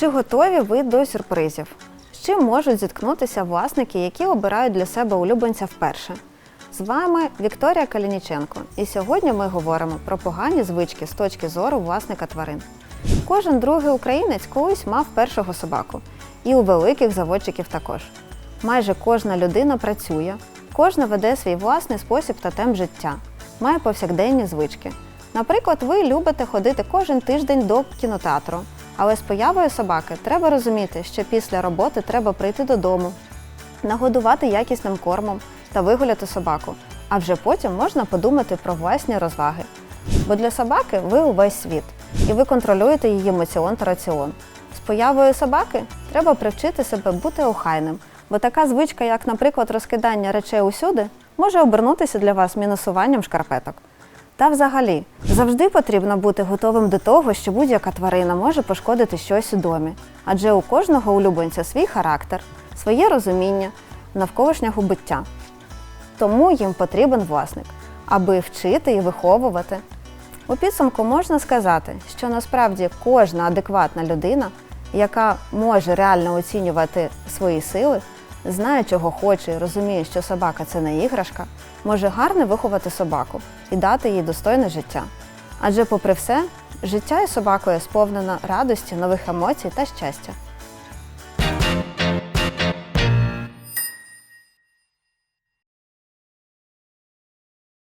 Чи готові ви до сюрпризів? З чим можуть зіткнутися власники, які обирають для себе улюбленця вперше? З вами Вікторія Калініченко, і сьогодні ми говоримо про погані звички з точки зору власника тварин. Кожен другий українець колись мав першого собаку, і у великих заводчиків також. Майже кожна людина працює, кожна веде свій власний спосіб та темп життя, має повсякденні звички. Наприклад, ви любите ходити кожен тиждень до кінотеатру, але з появою собаки треба розуміти, що після роботи треба прийти додому, нагодувати якісним кормом та вигуляти собаку. А вже потім можна подумати про власні розваги. Бо для собаки ви увесь світ, і ви контролюєте її емоціон та раціон. З появою собаки треба привчити себе бути охайним, бо така звичка, як, наприклад, розкидання речей усюди, може обернутися для вас мінусуванням шкарпеток. Та взагалі, завжди потрібно бути готовим до того, що будь-яка тварина може пошкодити щось у домі, адже у кожного улюбленця свій характер, своє розуміння навколишнього буття. Тому їм потрібен власник, аби вчити і виховувати. У підсумку можна сказати, що насправді кожна адекватна людина, яка може реально оцінювати свої сили, знає, чого хоче і розуміє, що собака це не іграшка, може гарно виховати собаку і дати їй достойне життя. Адже, попри все, життя із собакою сповнено радості, нових емоцій та щастя.